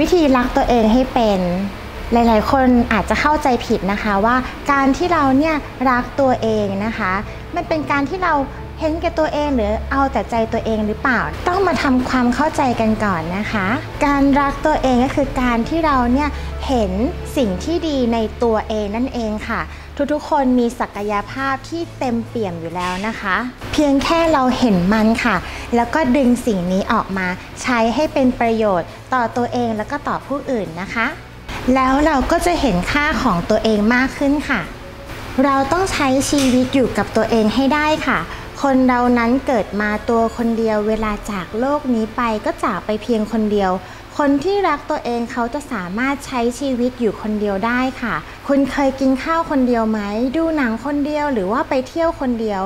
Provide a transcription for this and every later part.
วิธีรักตัวเองให้เป็นหลายๆ คนอาจจะเข้าใจผิดนะคะว่าการที่เราเนี่ยรักตัวเองนะคะ มันเป็นการที่เราเห็นแก่ตัวเองหรือเอาแต่ใจตัวเองหรือเปล่า ต้องมาทำความเข้าใจกันก่อนนะคะ การรักตัวเองก็คือการที่เราเนี่ยเห็นสิ่งที่ดีในตัวเองนั่นเองค่ะ ทุกๆ คนมีศักยภาพที่เต็มเปี่ยมอยู่แล้วนะคะ เพียงแค่เราเห็นมันค่ะ แล้วก็ดึงสิ่งนี้ออกมา ใช้ให้เป็นประโยชน์ต่อตัวเองแล้วก็ต่อผู้อื่นนะคะ แล้วเราก็จะเห็นค่าของตัวเองมากขึ้นค่ะ เราต้องใช้ชีวิตอยู่กับตัวเองให้ได้ค่ะคนเรานั้นเกิดมาตัวคนเดียวเวลาจากโลกนี้ไปก็จากไปเพียงคนเดียว คนที่รักตัวเองเขาจะสามารถใช้ชีวิตอยู่คนเดียวได้ค่ะ คุณเคยกินข้าวคนเดียวไหม ดูหนังคนเดียวหรือว่าไปเที่ยวคนเดียว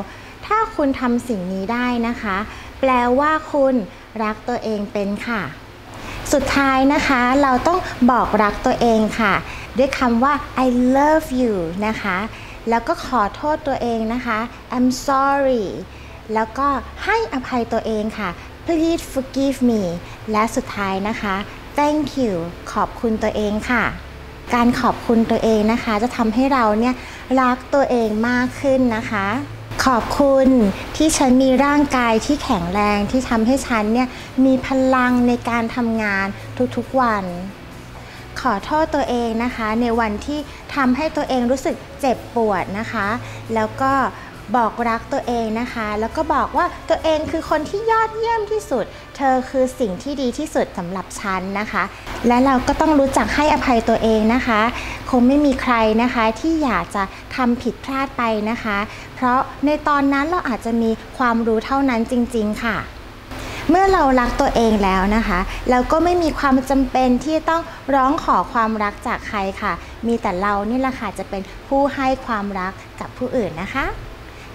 ถ้าคุณทำสิ่งนี้ได้นะคะ แปลว่าคุณรักตัวเองเป็นค่ะ สุดท้ายนะคะเราต้องบอกรักตัวเองค่ะ ด้วยคำว่า I love you นะคะ แล้วก็ขอโทษตัวเองนะคะ I'm sorry แล้วก็ให้อภัยตัวเองค่ะ please forgive me และสุดท้ายนะคะ thank you ขอบคุณตัวเองค่ะ การขอบคุณตัวเองนะคะ จะทำให้เราเนี่ยรักตัวเองมากขึ้นนะคะ ขอบคุณที่ฉันมีร่างกายที่แข็งแรงที่ทำให้ฉันเนี่ยมีพลังในการทำงานทุกๆวัน ขอโทษตัวเองนะคะ ในวันที่ทำให้ตัวเองรู้สึกเจ็บปวดนะคะ แล้วก็ บอกรักตัวเองนะคะ แล้วก็บอกว่าตัวเองคือคนที่ยอดเยี่ยมที่สุด เธอคือสิ่งที่ดีที่สุดสำหรับฉันนะคะ และเราก็ต้องรู้จักให้อภัยตัวเองนะคะ คงไม่มีใครนะคะที่อยากจะทำผิดพลาดไปนะคะ เพราะในตอนนั้นเราอาจจะมีความรู้เท่านั้นจริง ๆ ค่ะเมื่อเรารักตัวเองแล้วนะคะ เราก็ไม่มีความจำเป็นที่ต้องร้องขอความรักจากใครค่ะ มีแต่เรานี่แหละค่ะจะเป็นผู้ให้ความรักกับผู้อื่นนะคะ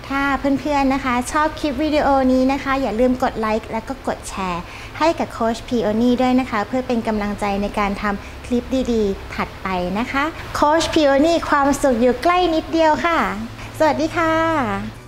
ถ้าเพื่อนๆนะคะ ชอบคลิปวิดีโอนี้นะคะ อย่าลืมกดไลค์และก็กดแชร์ ให้กับโคชพีโอนี่ด้วยนะคะ เพื่อเป็นกำลังใจในการทำคลิปดีๆ ถัดไปนะคะโคชพีโอนี่ความสุขอยู่ใกล้นิดเดียวค่ะ สวัสดีค่ะ